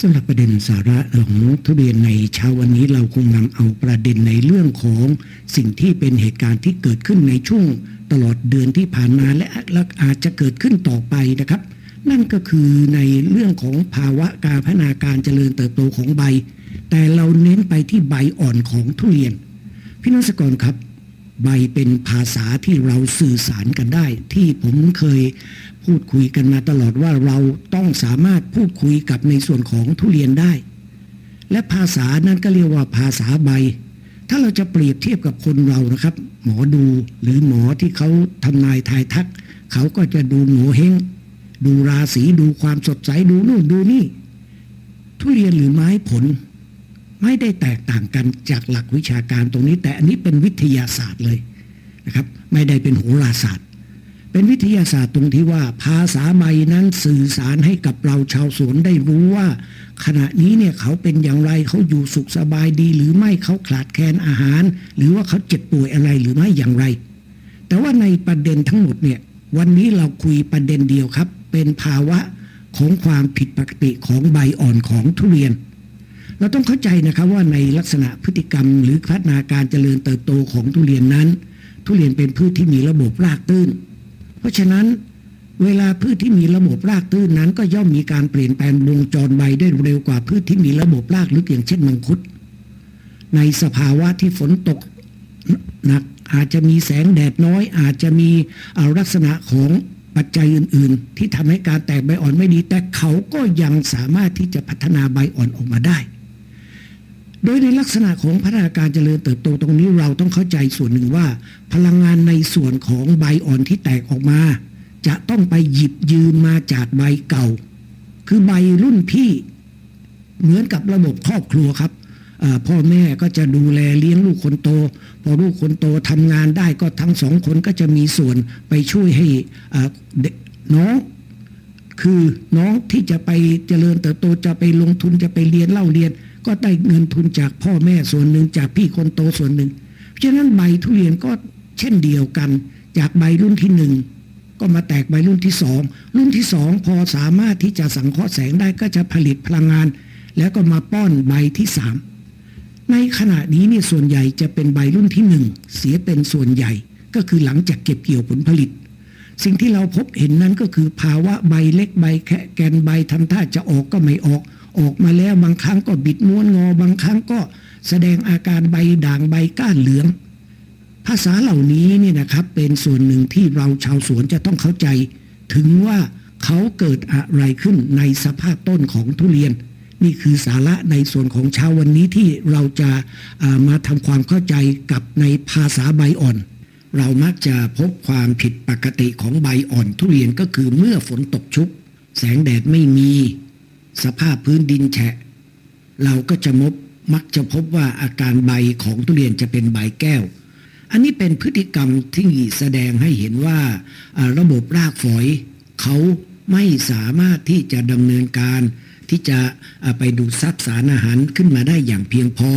สำหรับประเด็นสาระของทุเรียนในเช้าวันนี้เราคงนำเอาประเด็นในเรื่องของสิ่งที่เป็นเหตุการณ์ที่เกิดขึ้นในช่วงตลอดเดือนที่ผ่านมาและอาจจะเกิดขึ้นต่อไปนะครับ นั่นก็คือในเรื่องของภาวะการพัฒนาการเจริญเติบโตของใบ แต่เราเน้นไปที่ใบอ่อนของทุเรียน พี่น้องสกรครับ ใบเป็นภาษาที่เราสื่อสารกันได้ ที่ผมเคย พูดคุยกันมาตลอดว่าเราต้องสามารถพูดคุยกับในส่วนของทุเรียนได้ และภาษานั้นก็เรียกว่าภาษาใบ ถ้าเราจะเปรียบเทียบกับคนเรานะครับ หมอดูหรือหมอที่เขาทำนายทายทัก เขาก็จะดูหมูเฮงดูราศีดูความสดใสดูนู่นดูนี่ ทุเรียนหรือไม้ผล ไม่ได้แตกต่างกันจากหลักวิชาการตรงนี้ แต่อันนี้เป็นวิทยาศาสตร์เลยนะครับ ไม่ได้เป็นโหราศาสตร์ เป็นวิทยาศาสตร์ตรงที่ว่าภาษาใบนั้นสื่อสารให้กับเราชาวสวนได้รู้ว่า ขณะนี้เนี่ยเขาเป็นอย่างไรเขาอยู่สุขสบายดีหรือไม่เขาขาดแคลนอาหาร หรือว่าเขาเจ็บป่วยอะไรหรือไม่อย่างไร แต่ว่าในประเด็นทั้งหมดเนี่ยวันนี้เราคุยประเด็นเดียวครับ เป็นภาวะของความผิดปกติของใบอ่อนของทุเรียน เราต้องเข้าใจนะครับว่าในลักษณะพฤติกรรม หรือพัฒนาการเจริญเติบโตของทุเรียนนั้น ทุเรียนเป็นพืชที่มีระบบรากตื้น เพราะฉะนั้นเวลาพืชที่มีระบบรากตื้นนั้น ก็ย่อมมีการเปลี่ยนแปลงวงจรใบได้เร็วกว่าพืชที่มีระบบรากลึกอย่างเช่นมังคุด ในสภาวะที่ฝนตกหนักอาจจะมีแสงแดดน้อย อาจจะมีอาลักษณะของปัจจัยอื่น ๆ ที่ทำให้การแตกใบอ่อนไม่ดี แต่เขาก็ยังสามารถที่จะพัฒนาใบอ่อนออกมาได้ โดยในลักษณะของพัฒนาการเจริญเติบโตตรงนี้เราต้องเข้าใจส่วนหนึ่งว่า พลังงานในส่วนของใบอ่อนที่แตกออกมา จะต้องไปหยิบยืมมาจากใบเก่า คือใบรุ่นพี่เหมือนกับระบบครอบครัวครับพ่อแม่ก็จะดูแลเลี้ยงลูกคนโต พอลูกคนโตทำงานได้ก็ทั้งสองคนก็จะมีส่วนไปช่วยให้เด็กน้องคือน้องที่จะไปเจริญเติบโตจะไปลงทุนจะไปเรียนเล่าเรียน ก็ได้เงินทุนจากพ่อแม่ส่วนหนึ่งจากพี่คนโตส่วนหนึ่งเพราะฉะนั้นใบทุเรียนก็เช่นเดียวกัน จากใบรุ่นที่หนึ่งก็มาแตกใบรุ่นที่สองรุ่นที่สองพอสามารถที่จะสังเคราะห์แสงได้ก็จะผลิตพลังงาน แล้วก็มาป้อนใบที่สามในขณะนี้เนี่ยส่วนใหญ่จะเป็นใบรุ่นที่หนึ่งเสียเป็นส่วนใหญ่ก็คือหลังจากเก็บเกี่ยวผลผลิต สิ่งที่เราพบเห็นนั้นก็คือภาวะใบเล็กใบแค่แกนใบทำท่าจะออกก็ไม่ออก ออกมาแล้วบางครั้งก็บิดม้วนงอบางครั้งก็แสดงอาการใบด่างใบก้านเหลือง ภาษาเหล่านี้เนี่ยนะครับเป็นส่วนหนึ่งที่เราชาวสวนจะต้องเข้าใจ ถึงว่าเขาเกิดอะไรขึ้นในสภาพต้นของทุเรียน นี่คือสาระในส่วนของเช้าวันนี้ที่เราจะามาทำความเข้าใจกับในภาษาใบอ่อน เรามักจะพบความผิดปกติของใบอ่อนทุเรียนก็คือเมื่อฝนตกชุก แสงแดดไม่มี สภาพพื้นดินแฉะ เราก็จะมบมักจะพบว่าอาการใบของทุเรียนจะเป็นใบแก้ว อันนี้เป็นพฤติกรรมที่แสดงให้เห็นว่าระบบรากฝอย เขาไม่สามารถที่จะดำเนินการ ที่จะไปดูดซับสารอาหารขึ้นมาได้อย่างเพียงพอ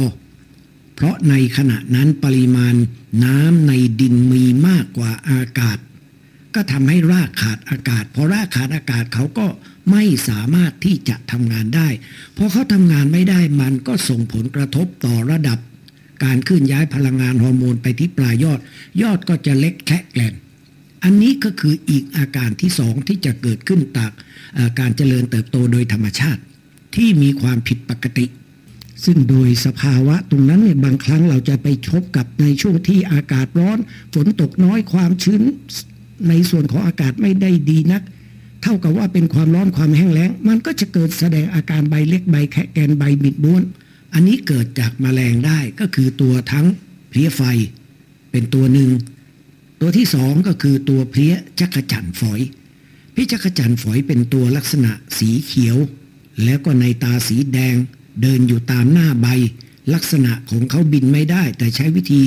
เพราะในขณะนั้นปริมาณน้ำในดินมีมากกว่าอากาศ ก็ทำให้รากขาดอากาศ พอรากขาดอากาศเขาก็ไม่สามารถที่จะทำงานได้พอเขาทำงานไม่ได้มันก็ส่งผลกระทบต่อระดับ การเคลื่อนย้ายพลังงานฮอร์โมนไปที่ปลายยอด ยอดก็จะเล็กแคะแกลนอันนี้ก็คืออีกอาการที่สองที่จะเกิดขึ้นจากการเจริญเติบโตโดยธรรมชาติ ที่มีความผิดปกติ ซึ่งโดยสภาวะตรงนั้นเนี่ยบางครั้งเราจะไปชบกับในช่วงที่อากาศร้อน ฝนตกน้อยความชื้น ในส่วนของอากาศไม่ได้ดีนัก เท่ากับว่าเป็นความร้อนความแห้งแล้ง มันก็จะเกิดแสดงอาการใบเล็กใบแคะแกนใบบิดม้วน อันนี้เกิดจากแมลงได้ก็คือตัวทั้งเพลี้ยไฟ เป็นตัวหนึ่ง ตัวที่สองก็คือตัวเพลี้ยจักจั่นฝอยเพลี้ยจักจั่นฝอยเป็นตัวลักษณะสีเขียว แล้วก็ในตาสีแดง เดินอยู่ตามหน้าใบลักษณะของเขาบินไม่ได้ แต่ใช้วิธี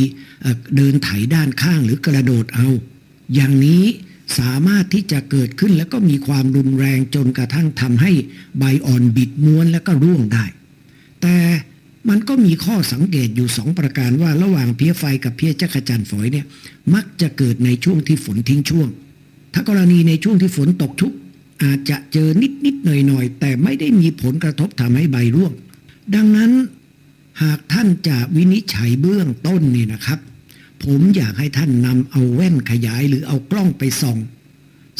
เดินไถด้านข้างหรือกระโดดเอา อย่างนี้สามารถที่จะเกิดขึ้นแล้วก็มีความรุนแรงจนกระทั่งทำให้ใบอ่อนบิดม้วนแล้วก็ร่วงได้ แต่มันก็มีข้อสังเกตอยู่สองประการว่าระหว่างเพี้ยไฟกับเพี้ยจักรจันฝอยเนี่ยมักจะเกิดในช่วงที่ฝนทิ้งช่วง ถ้ากรณีในช่วงที่ฝนตกชุก อาจจะเจอนิดนิดหน่อยหน่อยแต่ไม่ได้มีผลกระทบทำให้ใบร่วง ดังนั้นหากท่านจะวินิจฉัยเบื้องต้นนี่นะครับ ผมอยากให้ท่านนำเอาแว่นขยายหรือเอากล้องไปส่อง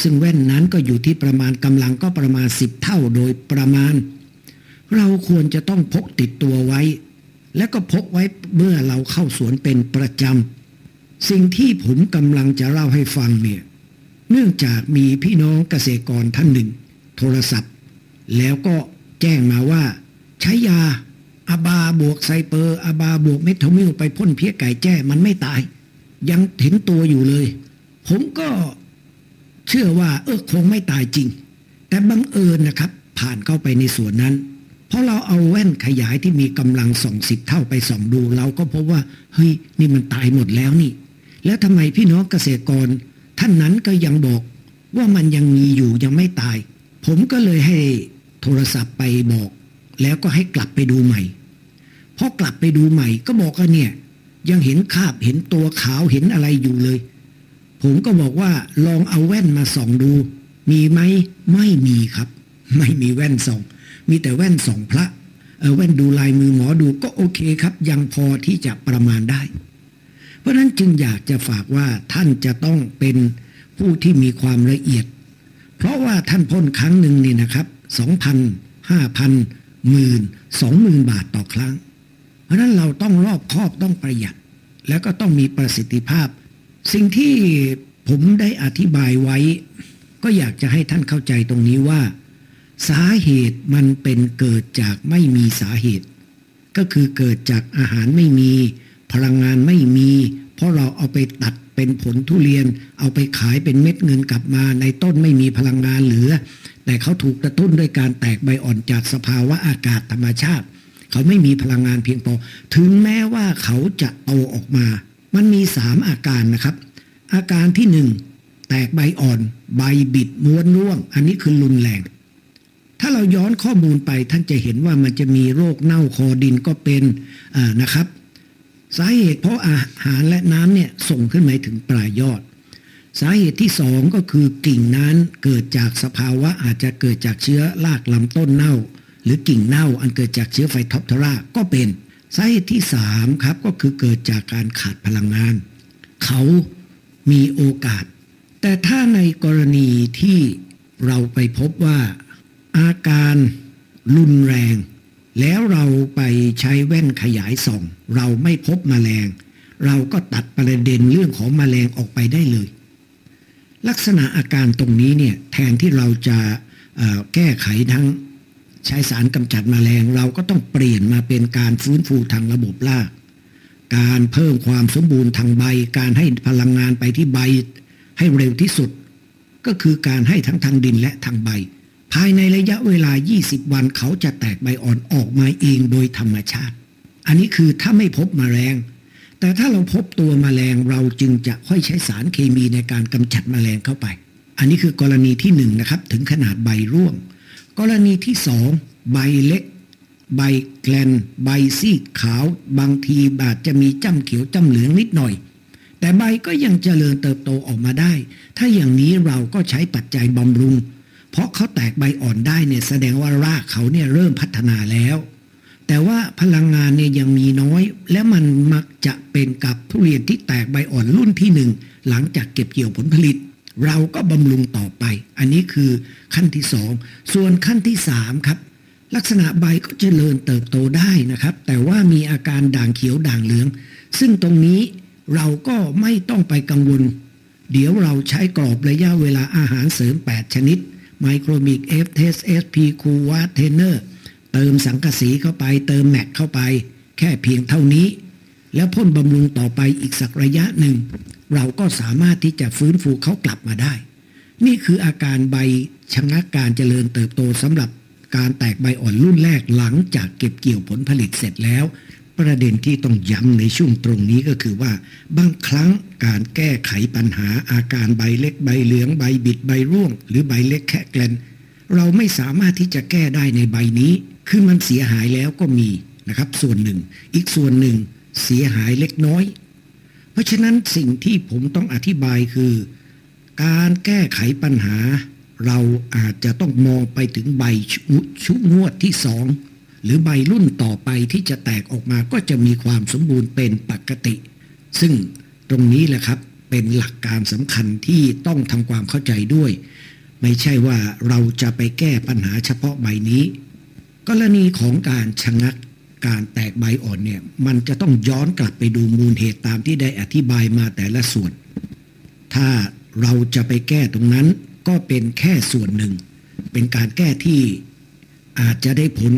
ซึ่งแว่นนั้นก็อยู่ที่ประมาณกำลังก็ประมาณ10เท่าโดยประมาณ เราควรจะต้องพกติดตัวไว้ และก็พกไว้เมื่อเราเข้าสวนเป็นประจำ สิ่งที่ผมกำลังจะเล่าให้ฟังเนี่ยเนื่องจากมีพี่น้องเกษตรกรท่านหนึ่ง โทรศัพท์ แล้วก็แจ้งมาว่า ใช้ยา อาบาบวกไซเปอร์อาบาบวกเมทมิลไปพ่นเพี้ยไก่แจ้ มันไม่ตาย ยังเห็นตัวอยู่เลย ผมก็เชื่อว่าเออคงไม่ตายจริง แต่บังเอิญนะครับ ผ่านเข้าไปในส่วนนั้น เพราะเราเอาแว่นขยายที่มีกำลังส่องสิบเท่าไปส่องดู เราก็พบว่าเฮ้ยนี่มันตายหมดแล้วนี่ แล้วทำไมพี่น้องเกษตรกร ท่านนั้นก็ยังบอกว่ามันยังมีอยู่ยังไม่ตาย ผมก็เลยให้โทรศัพท์ไปบอก แล้วก็ให้กลับไปดูใหม่ พอกลับไปดูใหม่ก็บอกว่าเนี่ย ยังเห็นคาบเห็นตัวขาวเห็นอะไรอยู่เลย ผมก็บอกว่าลองเอาแว่นมาส่องดู มีไหมไม่มีครับ ไม่มีแว่นส่อง มีแต่แว่นส่องพระเออแว่นดูลายมือหมอดูก็โอเคครับ ยังพอที่จะประมาณได้ เพราะนั้นจึงอยากจะฝากว่าท่านจะต้องเป็นผู้ที่มีความละเอียด เพราะว่าท่านพ่นครั้งหนึ่งนี่นะครับสองพันห้าพันหมื่นสองหมื่นบาทต่อครั้ง ราะฉะนั้นเราต้องรอบคอบต้องประหยัด แล้วก็ต้องมีประสิทธิภาพ สิ่งที่ผมได้อธิบายไว้ ก็อยากจะให้ท่านเข้าใจตรงนี้ว่า สาเหตุมันเป็นเกิดจากไม่มีสาเหตุ ก็คือเกิดจากอาหารไม่มี พลังงานไม่มี เพราะเราเอาไปตัดเป็นผลทุเรียน เอาไปขายเป็นเม็ดเงินกลับมา ในต้นไม่มีพลังงานเหลือ แต่เขาถูกกระตุ้นด้วยการแตกใบอ่อนจากสภาวะอากาศธรรมชาติ เขาไม่มีพลังงานเพียงพอ ถึงแม้ว่าเขาจะโตออกมา มันมีสามอาการนะครับ อาการที่หนึ่งแตกใบอ่อน ใบบิดม้วนร่วง อันนี้คือรุนแรง ถ้าเราย้อนข้อมูลไปท่านจะเห็นว่ามันจะมีโรคเน่าคอดินก็เป็นนะครับ สาเหตุเพราะอาหารและน้ำเนี่ยส่งขึ้นมาถึงปลายยอดสาเหตุที่สองก็คือกิ่งนั้นเกิดจากสภาวะอาจจะเกิดจากเชื้อรากลำต้นเน่า หรือกิ่งเน่าอันเกิดจากเชื้อไฟท็อปทราก็เป็นสาเหตุที่สามครับก็คือเกิดจากการขาดพลังงาน เขามีโอกาส แต่ถ้าในกรณีที่เราไปพบว่าอาการรุนแรง แล้วเราไปใช้แว่นขยายส่อง เราไม่พบแมลง เราก็ตัดประเด็นเรื่องของแมลงออกไปได้เลย ลักษณะอาการตรงนี้เนี่ยแทนที่เราจะแก้ไขทั้ง ใช้สารกำจัดแมลงเราก็ต้องเปลี่ยนมาเป็นการฟื้นฟูทางระบบราก การเพิ่มความสมบูรณ์ทางใบ การให้พลังงานไปที่ใบ ให้เร็วที่สุด ก็คือการให้ทั้งทางดินและทางใบ ภายในระยะเวลา 20 วันเขาจะแตกใบอ่อนออกมาเองโดยธรรมชาติ อันนี้คือถ้าไม่พบแมลงแต่ถ้าเราพบตัวแมลงเราจึงจะค่อยใช้สารเคมีในการกำจัดแมลงเข้าไป อันนี้คือกรณีที่หนึ่งนะครับถึงขนาดใบร่วง กรณีที่สองใบเล็ก ใบแกลน ใบซีดขาว บางทีบาดจะมีจ้ำเขียวจ้ำเหลืองนิดหน่อย แต่ใบก็ยังเจริญเติบโตออกมาได้ ถ้าอย่างนี้เราก็ใช้ปัจจัยบำรุง เพราะเขาแตกใบอ่อนได้เนี่ยแสดงว่ารากเขาเนี่ยเริ่มพัฒนาแล้วแต่ว่าพลังงานเนี่ยยังมีน้อย และมันมักจะเป็นกับทุเรียนที่แตกใบอ่อนรุ่นที่หนึ่งหลังจากเก็บเกี่ยวผลผลิต เราก็บำรุงต่อไป อันนี้คือขั้นที่สองส่วนขั้นที่สามครับ ลักษณะใบก็เจริญเติบโตได้นะครับ แต่ว่ามีอาการด่างเขียวด่างเหลือง ซึ่งตรงนี้เราก็ไม่ต้องไปกังวล เดี๋ยวเราใช้กรอบระยะเวลาอาหารเสริม 8 ชนิดไมโครมิกเอฟเทสเอสพีคูวาเทเนอร์เติมสังกะสีเข้าไป เติมแม็กเข้าไป แค่เพียงเท่านี้ แล้วพ่นบำรุงต่อไปอีกสักระยะหนึ่ง เราก็สามารถที่จะฟื้นฟูเขากลับมาได้ นี่คืออาการใบชะงักการเจริญเติบโตสำหรับการแตกใบอ่อนรุ่นแรกหลังจากเก็บเกี่ยวผลผลิตเสร็จแล้ว ประเด็นที่ต้องย้ำในช่วงตรงนี้ก็คือว่า บางครั้งการแก้ไขปัญหาอาการใบเล็กใบเหลืองใบบิดใบร่วง หรือใบเล็กแค่แกลนเราไม่สามารถที่จะแก้ได้ในใบนี้ คือมันเสียหายแล้วก็มีนะครับ ส่วนหนึ่ง อีกส่วนหนึ่ง เสียหายเล็กน้อย เพราะฉะนั้นสิ่งที่ผมต้องอธิบายคือ การแก้ไขปัญหา เราอาจจะต้องมองไปถึงใบชุงวดที่สองหรือใบรุ่นต่อไปที่จะแตกออกมาก็จะมีความสมบูรณ์เป็นปกติ ซึ่งตรงนี้แหละครับเป็นหลักการสำคัญที่ต้องทำความเข้าใจด้วย ไม่ใช่ว่าเราจะไปแก้ปัญหาเฉพาะใบนี้ กรณีของการชะงัก การแตกใบอ่อนเนี่ยมันจะต้องย้อนกลับไปดูมูลเหตุตามที่ได้อธิบายมาแต่ละส่วน ถ้าเราจะไปแก้ตรงนั้นก็เป็นแค่ส่วนหนึ่ง เป็นการแก้ที่อาจจะได้ผล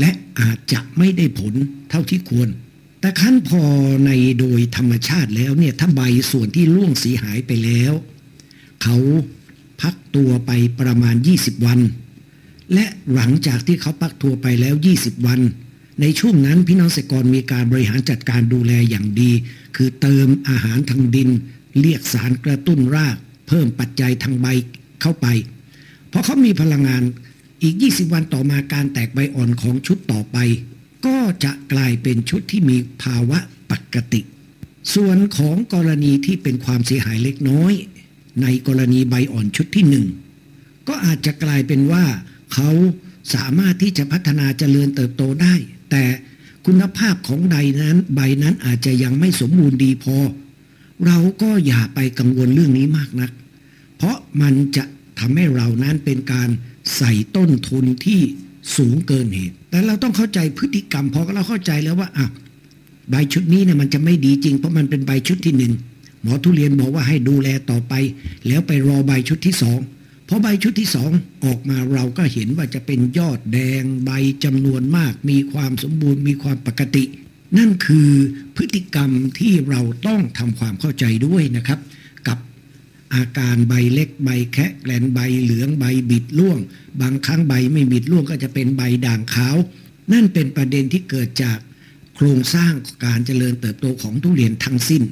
และอาจจะไม่ได้ผลเท่าที่ควร แต่ขั้นพอในโดยธรรมชาติแล้วเนี่ยถ้าใบส่วนที่ล่วงเสียหายไปแล้ว เขาพักตัวไปประมาณ 20 วัน และหลังจากที่เขาพักตัวไปแล้ว 20 วัน ในช่วงนั้นพี่น้องเกษตรกรมีการบริหารจัดการดูแลอย่างดี คือเติมอาหารทางดิน เรียกสารกระตุ้นราก เพิ่มปัจจัยทางใบเข้าไปพอเขามีพลังงานอีก 20 วันต่อมาการแตกใบอ่อนของชุดต่อไป ก็จะกลายเป็นชุดที่มีภาวะปกติ ส่วนของกรณีที่เป็นความเสียหายเล็กน้อย ในกรณีใบอ่อนชุดที่หนึ่งก็อาจจะกลายเป็นว่า เขาสามารถที่จะพัฒนาเจริญเติบโตได้ แต่คุณภาพของใดนั้น ใบนั้นอาจจะยังไม่สมบูรณ์ดีพอ เราก็อย่าไปกังวลเรื่องนี้มากนัก เพราะมันจะทำให้เรานั้นเป็นการใส่ต้นทุนที่สูงเกินเหตุ แต่เราต้องเข้าใจพฤติกรรมพอเราเข้าใจแล้วว่าอะใบชุดนี้เนี่ยมันจะไม่ดีจริง เพราะมันเป็นใบชุดที่หนึ่งหมอทุเรียนบอกว่าให้ดูแลต่อไป แล้วไปรอใบชุดที่สอง พอใบชุดที่สองออกมาเราก็เห็นว่าจะเป็นยอดแดงใบจำนวนมาก มีความสมบูรณ์มีความปกติ นั่นคือพฤติกรรมที่เราต้องทำความเข้าใจด้วยนะครับ กับอาการใบเล็กใบแคะแกลนใบเหลืองใบบิดร่วง บางครั้งใบไม่บิดร่วงก็จะเป็นใบด่างขาว นั่นเป็นประเด็นที่เกิดจากโครงสร้างการเจริญเติบโตของทุเรียนทั้งสิ้น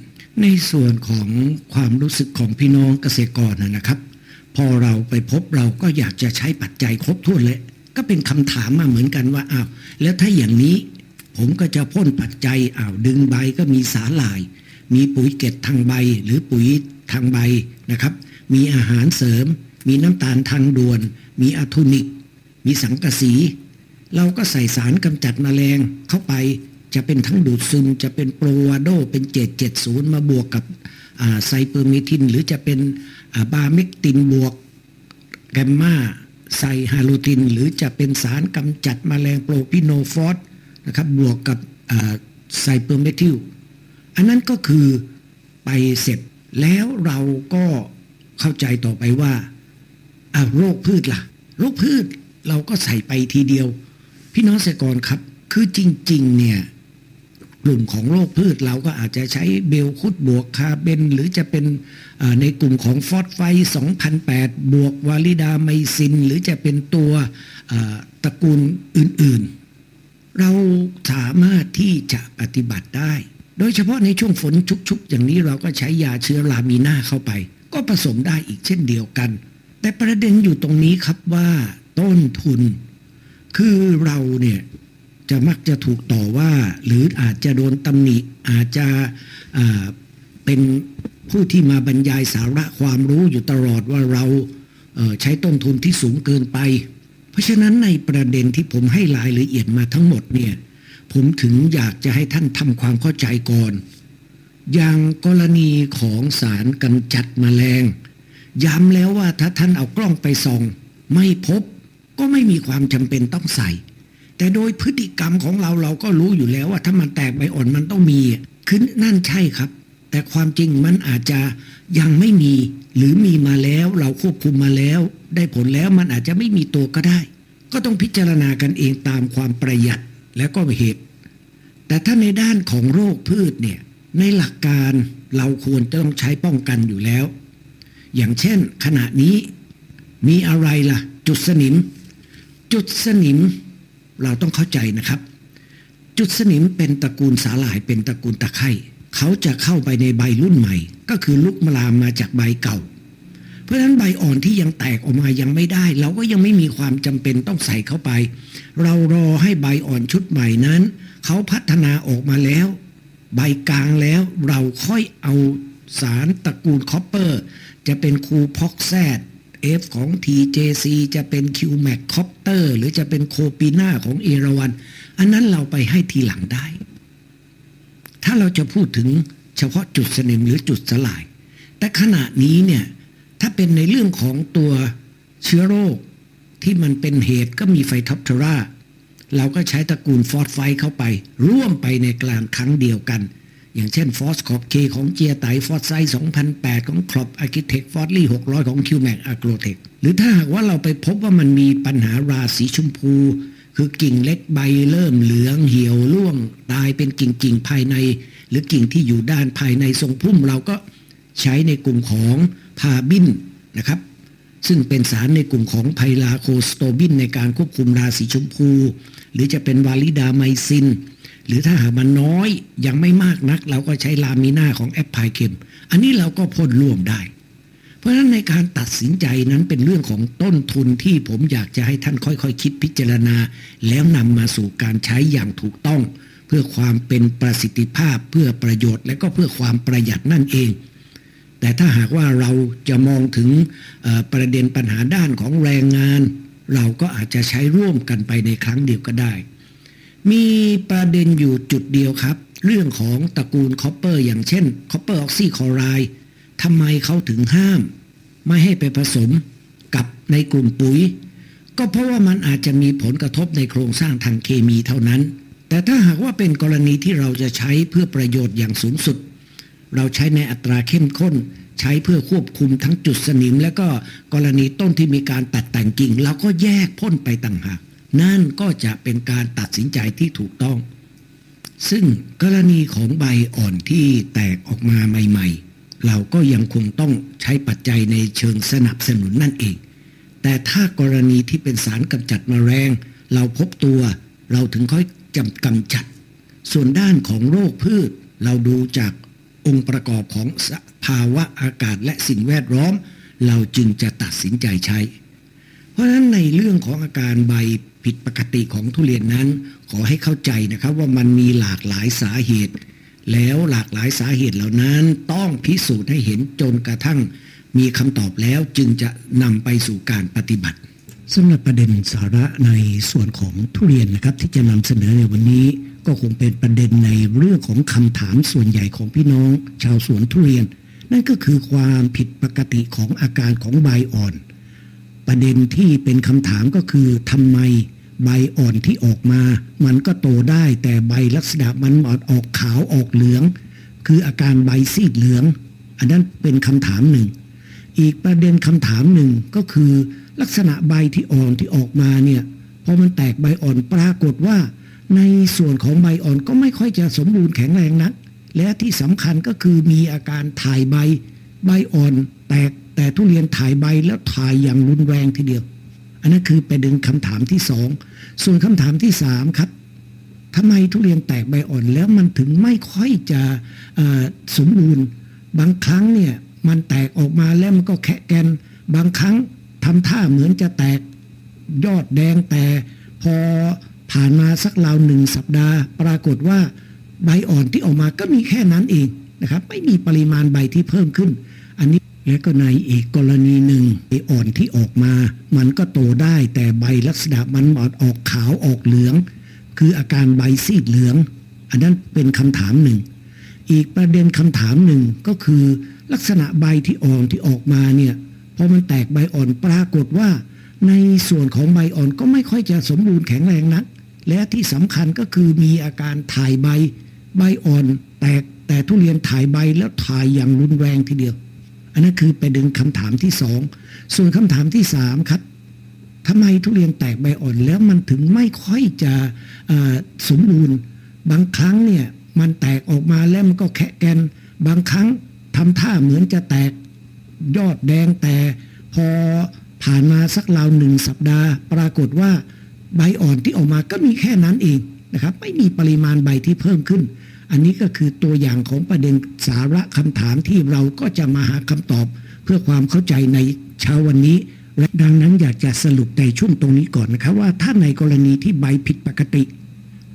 ในส่วนของความรู้สึกของพี่น้องเกษตรกรนะนะครับ พอเราไปพบเราก็อยากจะใช้ปัจจัยครบถ้วนเลย ก็เป็นคำถามมาเหมือนกันว่าอ้าวแล้วถ้าอย่างนี้ ผมก็จะพ่นปัจจัยอ้าวดึงใบก็มีสาหร่าย มีปุ๋ยเกล็ดทางใบหรือปุ๋ยทางใบนะครับ มีอาหารเสริม มีน้ำตาลทางด่วน มีอะโทนิก มีสังกะสี เราก็ใส่สารกำจัดแมลงเข้าไปจะเป็นทั้งดูดซึมจะเป็นโปรวาโดเป็นเจ็ดเจ็ดศูนย์มาบวกกับ ไซเปอร์เมทิน หรือจะเป็นอ่าบาเมกตินบวกแกมมาไซฮาโลติน หรือจะเป็นสารกำจัดแมลงโปรพิโนฟอสนะครับบวกกับอ่าไซเปอร์เมทิลอันนั้นก็คือไปเสร็จแล้วเราก็เข้าใจต่อไปว่าอาโรคพืชล่ะ โรคพืชเราก็ใส่ไปทีเดียว พี่น้องเกษตรกรครับ คือจริง ๆ เนี่ย กลุ่มของโรคพืชเราก็อาจจะใช้เบลคุดบวกคาเบนหรือจะเป็นในกลุ่มของฟอสไฟ 2008 บวกวาลิดาไมซิน หรือจะเป็นตัวตระกูลอื่นๆ เราสามารถที่จะปฏิบัติได้ โดยเฉพาะในช่วงฝนชุกๆ อย่างนี้เราก็ใช้ยาเชื้อรามีนาเข้าไป ก็ผสมได้อีกเช่นเดียวกัน แต่ประเด็นอยู่ตรงนี้ครับว่าต้นทุน คือเราเนี่ย จะมักจะถูกต่อว่า หรืออาจจะโดนตำหนิ อาจจะเป็นผู้ที่มาบรรยายสาระความรู้อยู่ตลอดว่าเราใช้ต้นทุนที่สูงเกินไป เพราะฉะนั้นในประเด็นที่ผมให้รายละเอียดมาทั้งหมดเนี่ยผมถึงอยากจะให้ท่านทำความเข้าใจก่อน อย่างกรณีของสารกำจัดแมลง ย้ำแล้วว่าถ้าท่านเอากล้องไปส่อง ไม่พบก็ไม่มีความจำเป็นต้องใส่ แต่โดยพฤติกรรมของเราเราก็รู้อยู่แล้วว่าถ้ามันแตกใบอ่อนมันต้องมีคือนั่นใช่ครับ แต่ความจริงมันอาจจะยังไม่มี หรือมีมาแล้วเราควบคุมมาแล้ว ได้ผลแล้วมันอาจจะไม่มีตัวก็ได้ ก็ต้องพิจารณากันเองตามความประหยัดและก็เหตุ แต่ถ้าในด้านของโรคพืชเนี่ยในหลักการเราควรจะต้องใช้ป้องกันอยู่แล้ว อย่างเช่นขณะนี้มีอะไรล่ะ จุดสนิม จุดสนิม เราต้องเข้าใจนะครับ จุดสนิมเป็นตระกูลสาหร่ายเป็นตระกูลตะไคร่เขาจะเข้าไปในใบรุ่นใหม่ ก็คือลุกมลามมาจากใบเก่า เพราะฉะนั้นใบอ่อนที่ยังแตกออกมายังไม่ได้ เราก็ยังไม่มีความจำเป็นต้องใส่เข้าไป เรารอให้ใบอ่อนชุดใหม่นั้น เขาพัฒนาออกมาแล้ว ใบกลางแล้วเราค่อยเอาสารตระกูลคอปเปอร์ จะเป็นคูพ็อกแซด F ของ TJC จะเป็น QMAC c o p t e r หรือจะเป็นโคปีนาของเอราวัน อันนั้นเราไปให้ทีหลังได้ ถ้าเราจะพูดถึงเฉพาะจุดสนิมหรือจุดสลาย แต่ขณะนี้เนี่ยถ้าเป็นในเรื่องของตัวเชื้อโรคที่มันเป็นเหตุก็มีไฟท็อปเทราเราก็ใช้ตระกูลฟอสไฟเข้าไป ร่วมไปในกลางครั้งเดียวกัน อย่างเช่นฟอสคอปเคของเจียไตฟอสไซ2008 ของครอปอาร์คิเทคฟอสลี่600 ของคิวแมกอะโกรเทคหรือถ้าหากว่าเราไปพบว่ามันมีปัญหาราสีชมพู คือกิ่งเล็กใบเริ่มเหลืองเหี่ยวร่วง ตายเป็นกิ่งกิ่งภายใน หรือกิ่งที่อยู่ด้านภายในทรงพุ่มเราก็ใช้ในกลุ่มของพาบินนะครับ ซึ่งเป็นสารในกลุ่มของไพลาโคสโตบินในการควบคุมราสีชมพู หรือจะเป็นวาลิดาไมซิน หรือถ้าหากมันน้อยยังไม่มากนัก เราก็ใช้ลามิน่าของแอปไพเคมอันนี้เราก็พ่นร่วมได้ เพราะฉะนั้นในการตัดสินใจนั้นเป็นเรื่องของต้นทุนที่ผมอยากจะให้ท่านค่อยๆคคิดพิจารณา แล้วนำมาสู่การใช้อย่างถูกต้อง เพื่อความเป็นประสิทธิภาพเพื่อประโยชน์และก็เพื่อความประหยัดนั่นเอง แต่ถ้าหากว่าเราจะมองถึงประเด็นปัญหาด้านของแรงงาน เราก็อาจจะใช้ร่วมกันไปในครั้งเดียวก็ได้ มีประเด็นอยู่จุดเดียวครับ เรื่องของตระกูลคอปเปอร์อย่างเช่นคอปเปอร์ออกซิคลอไรด์ทำไมเขาถึงห้าม ไม่ให้ไปผสมกับในกลุ่มปุ๋ย ก็เพราะว่ามันอาจจะมีผลกระทบในโครงสร้างทางเคมีเท่านั้น แต่ถ้าหากว่าเป็นกรณีที่เราจะใช้เพื่อประโยชน์อย่างสูงสุด เราใช้ในอัตราเข้มข้น ใช้เพื่อควบคุมทั้งจุดสนิม และก็กรณีต้นที่มีการตัดแต่งกิ่งเราก็แยกพ่นไปต่างหาก นั่นก็จะเป็นการตัดสินใจที่ถูกต้อง ซึ่งกรณีของใบอ่อนที่แตกออกมาใหม่ ๆ เราก็ยังคงต้องใช้ปัจจัยในเชิงสนับสนุนนั่นเอง แต่ถ้ากรณีที่เป็นสารกำจัดแมลงเราพบตัว เราถึงค่อยจำกำจัด ส่วนด้านของโรคพืช เราดูจากองค์ประกอบของสภาวะอากาศและสิ่งแวดล้อม เราจึงจะตัดสินใจใช้ ราะฉะนั้นในเรื่องของอาการใบผิดปกติของทุเรียนนั้น ขอให้เข้าใจนะครับว่ามันมีหลากหลายสาเหตุ แล้วหลากหลายสาเหตุเหล่านั้นต้องพิสูจน์ให้เห็นจนกระทั่ง มีคำตอบแล้วจึงจะนำไปสู่การปฏิบัติสำหรับประเด็นสาระในส่วนของทุเรียนนะครับ ที่จะนำเสนอในวันนี้ ก็คงเป็นประเด็นในเรื่องของคำถามส่วนใหญ่ของพี่น้อง ชาวสวนทุเรียน นั่นก็คือความผิดปกติของอาการของใบอ่อน ประเด็นที่เป็นคำถามก็คือทำไมใบอ่อนที่ออกมา มันก็โตได้แต่ใบลักษณะมันออกขาวออกเหลือง คืออาการใบซีดเหลือง อันนั้นเป็นคำถามหนึ่ง อีกประเด็นคำถามหนึ่งก็คือลักษณะใบที่อ่อนที่ออกมาเนี่ยพอมันแตกใบอ่อนปรากฏว่า ในส่วนของใบอ่อนก็ไม่ค่อยจะสมบูรณ์แข็งแรงนัก และที่สำคัญก็คือมีอาการถ่ายใบ ใบอ่อนแตก แต่ทุเรียนถ่ายใบแล้วถ่ายอย่างรุนแรงทีเดียว อันนั้นคือประเด็นคำถามที่สองส่วนคำถามที่สามครับทำไมทุเรียนแตกใบอ่อนแล้วมันถึงไม่ค่อยจะสมบูรณ์ บางครั้งเนี่ยมันแตกออกมาแล้วมันก็แคะแกนบางครั้งทำท่าเหมือนจะแตกยอดแดงแต่พอผ่านมาสักราวหนึ่งสัปดาห์ ปรากฏว่าใบอ่อนที่ออกมาก็มีแค่นั้นเองนะครับ ไม่มีปริมาณใบที่เพิ่มขึ้น และก็ในอีกกรณีหนึ่งใบอ่อนที่ออกมา มันก็โตได้แต่ใบลักษณะมันออกขาวออกเหลือง คืออาการใบซีดเหลือง อันนั้นเป็นคำถามหนึ่ง อีกประเด็นคำถามหนึ่งก็คือลักษณะใบที่อ่อนที่ออกมาเนี่ยพอมันแตกใบอ่อนปรากฏว่า ในส่วนของใบอ่อนก็ไม่ค่อยจะสมบูรณ์แข็งแรงนัก และที่สำคัญก็คือมีอาการถ่ายใบ ใบอ่อน แตกแต่ทุเรียนถ่ายใบแล้วถ่ายอย่างรุนแรงทีเดียว อันนั้นคือไปด็นคำถามที่สองส่วนคำถามที่สามครับทำไมทุเรียนแตกใบอ่อนแล้วมันถึงไม่ค่อยจะสมบูรณ์บางครั้งเนี่ยมันแตกออกมาแล้วมันก็แคะแกนบางครั้งทำท่าเหมือนจะแตกยอดแดงแต่พอผ่านมาสักราวหนึ่งสัปดาห์ ปรากฏว่าใบอ่อนที่ออกมาก็มีแค่นั้นเองนะครับ ไม่มีปริมาณใบที่เพิ่มขึ้น อันนี้ก็คือตัวอย่างของประเด็นสาระคำถามที่เราก็จะมาหาคำตอบ เพื่อความเข้าใจในเช้าวันนี้ และดังนั้นอยากจะสรุปในช่วงตรงนี้ก่อนนะครับว่าถ้าในกรณีที่ใบผิดปกติ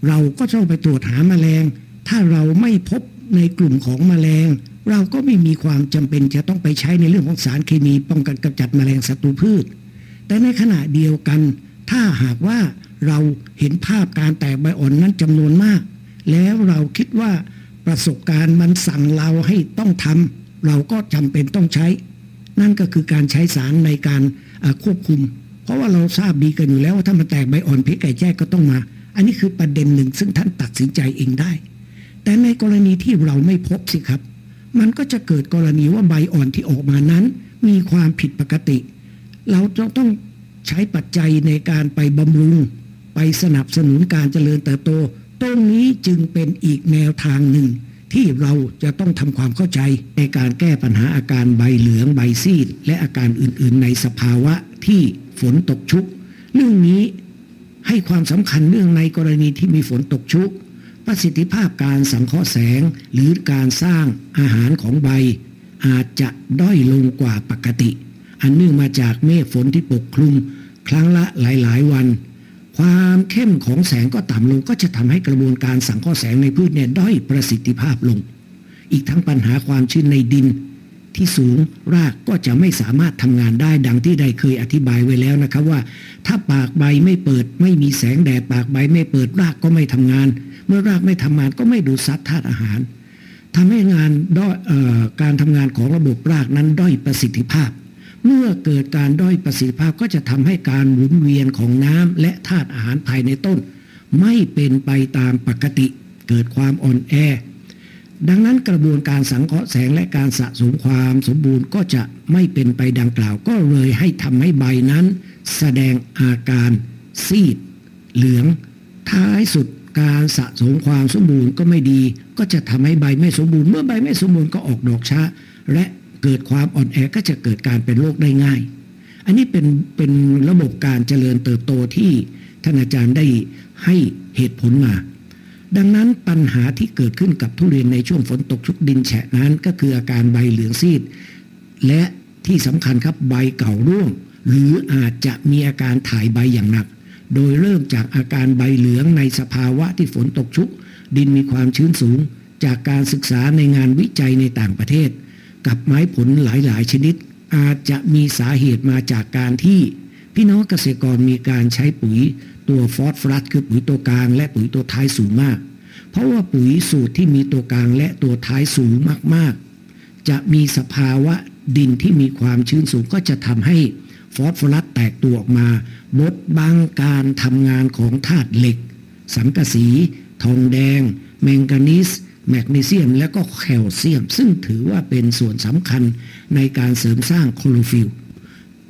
เราก็ต้องไปตรวจหาแมลง ถ้าเราไม่พบในกลุ่มของแมลง เราก็ไม่มีความจำเป็นจะต้องไปใช้ในเรื่องของสารเคมีป้องกันกำจัดแมลงศัตรูพืช แต่ในขณะเดียวกัน ถ้าหากว่าเราเห็นภาพการแตกใบอ่อนนั้นจำนวนมาก แล้วเราคิดว่าประสบการณ์มันสั่งเราให้ต้องทำเราก็จำเป็นต้องใช้ นั่นก็คือการใช้สารในการควบคุม เพราะว่าเราทราบดีกันอยู่แล้วว่าถ้ามันแตกใบอ่อนเพชรไก่แจ้ก็ต้องมา อันนี้คือประเด็นหนึ่ง ซึ่งท่านตัดสินใจเองได้ แต่ในกรณีที่เราไม่พบสิครับ มันก็จะเกิดกรณีว่าใบอ่อนที่ออกมานั้น มีความผิดปกติ เราจะต้องใช้ปัจจัยในการไปบำรุง ไปสนับสนุนการเจริญเติบโต ตรงนี้จึงเป็นอีกแนวทางหนึ่ง ที่เราจะต้องทำความเข้าใจในการแก้ปัญหาอาการใบเหลืองใบซีด และอาการอื่นๆ ในสภาวะที่ฝนตกชุก เรื่องนี้ให้ความสำคัญเรื่องในกรณีที่มีฝนตกชุก ประสิทธิภาพการสังเคราะห์แสง หรือการสร้างอาหารของใบ อาจจะด้อยลงกว่าปกติ อันเนื่องมาจากเมฆฝนที่ปกคลุม ครั้งละหลายๆ วัน ความเข้มของแสงก็ต่ำลงก็จะทำให้กระบวนการสังเคราะห์แสงในพืชเนี่ยด้อยประสิทธิภาพลง อีกทั้งปัญหาความชื้นในดิน ที่สูงรากก็จะไม่สามารถทำงานได้ดังที่ได้เคยอธิบายไว้แล้วนะครับว่า ถ้าปากใบไม่เปิด ไม่มีแสงแดดปากใบไม่เปิดรากก็ไม่ทำงาน เมื่อรากไม่ทำงานก็ไม่ดูดซับธาตุอาหารทำให้งานด้อยการทำงานของระบบรากนั้นด้อยประสิทธิภาพ เมื่อเกิดการด้อยประสิทธิภาพก็จะทำให้การหมุนเวียนของน้ำและธาตุอาหารภายในต้น ไม่เป็นไปตามปกติ เกิดความอ่อนแอ ดังนั้นกระบวนการสังเคราะห์แสงและการสะสมความสมบูรณ์ก็จะไม่เป็นไปดังกล่าว ก็เลยให้ทำให้ใบนั้น แสดงอาการซีด เหลือง ท้ายสุดการสะสมความสมบูรณ์ก็ไม่ดี ก็จะทำให้ใบไม่สมบูรณ์ เมื่อใบไม่สมบูรณ์ก็ออกดอกช้า และ เกิดความอ่อนแอก็จะเกิดการเป็นโรคได้ง่าย อันนี้เป็นเป็นระบบการเจริญเติบโตที่ท่านอาจารย์ได้ให้เหตุผลมา ดังนั้นปัญหาที่เกิดขึ้นกับทุเรียนในช่วงฝนตกชุกดินแฉะนั้น ก็คืออาการใบเหลืองซีด และที่สำคัญครับใบเก่าร่วง หรืออาจจะมีอาการถ่ายใบอย่างหนัก โดยเริ่มจากอาการใบเหลืองในสภาวะที่ฝนตกชุก ดินมีความชื้นสูง จากการศึกษาในงานวิจัยในต่างประเทศ กับไม้ผลหลายๆ ชนิด อาจจะมีสาเหตุมาจากการที่พี่น้องเกษตรกรมีการใช้ปุ๋ยตัวฟอสฟอรัสคือปุ๋ยตัวกลางและปุ๋ยตัวท้ายสูงมาก เพราะว่าปุ๋ยสูตรที่มีตัวกลางและตัวท้ายสูงมากๆ จะมีสภาวะดินที่มีความชื้นสูงก็จะทำให้ฟอสฟอรัสแตกตัวออกมาบดบังการทำงานของธาตุเหล็ก สังกะสี ทองแดง แมงกานีส แมกนีเซียมและก็แคลเซียม ซึ่งถือว่าเป็นส่วนสำคัญในการเสริมสร้างโคลอโรฟิล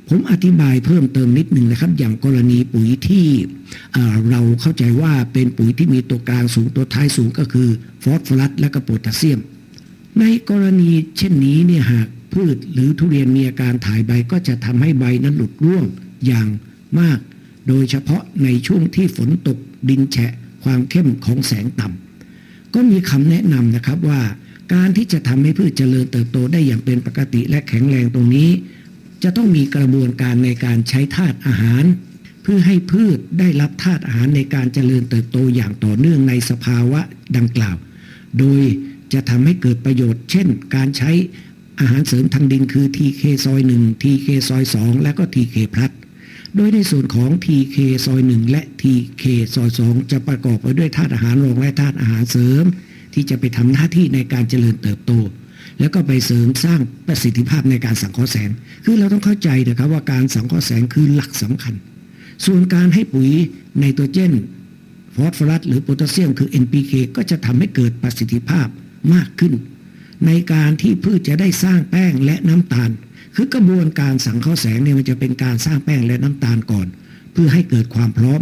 ผมอธิบายเพิ่มเติมนิดหนึ่งนะครับ อย่างกรณีปุ๋ยที่เอ่อเราเข้าใจว่าเป็นปุ๋ยที่มีตัวกลางสูงตัวท้ายสูงก็คือฟอสฟอรัสและก็โพแทสเซียม ในกรณีเช่นนี้เนี่ยหากพืชหรือทุเรียนมีอาการถ่ายใบก็จะทำให้ใบนั้นหลุดร่วงอย่างมาก โดยเฉพาะในช่วงที่ฝนตกดินแฉะความเข้มของแสงต่ำ ก็มีคำแนะนำนะครับว่า การที่จะทำให้พืชเจริญเติบโตได้อย่างเป็นปกติและแข็งแรงตรงนี้ จะต้องมีกระบวนการในการใช้ธาตุอาหาร เพื่อให้พืชได้รับธาตุอาหารในการเจริญเติบโตอย่างต่อเนื่องในสภาวะดังกล่าว โดยจะทำให้เกิดประโยชน์ เช่น การใช้อาหารเสริมทางดินคือ TK ซอย1 TK ซอย2และก็ TK พลัส โดยในส่วนของ TK ซอย1และ TK ซอย2จะประกอบไปด้วยธาตุอาหารรองและธาตุอาหารเสริม ที่จะไปทำหน้าที่ในการเจริญเติบโต แล้วก็ไปเสริมสร้างประสิทธิภาพในการสังเคราะห์แสง คือเราต้องเข้าใจนะครับว่าการสังเคราะห์แสงคือหลักสำคัญ ส่วนการให้ปุ๋ยไนโตรเจนฟอสฟอรัสหรือโพแทสเซียมคือ NPK ก็จะทำให้เกิดประสิทธิภาพมากขึ้น ในการที่พืชจะได้สร้างแป้งและน้ำตาล คือกระบวนการสังเคราะห์แสงเนี่ยมันจะเป็นการสร้างแป้งและน้ำตาลก่อน เพื่อให้เกิดความพร้อม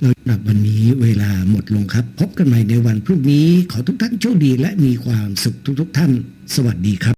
เราหนับวันนี้เวลาหมดลงครับ พบกันใหม่ในวันพรุ่งนี้ขอทุกท่านโชคดีและมีความสุขทุกๆท่าน สวัสดีครับ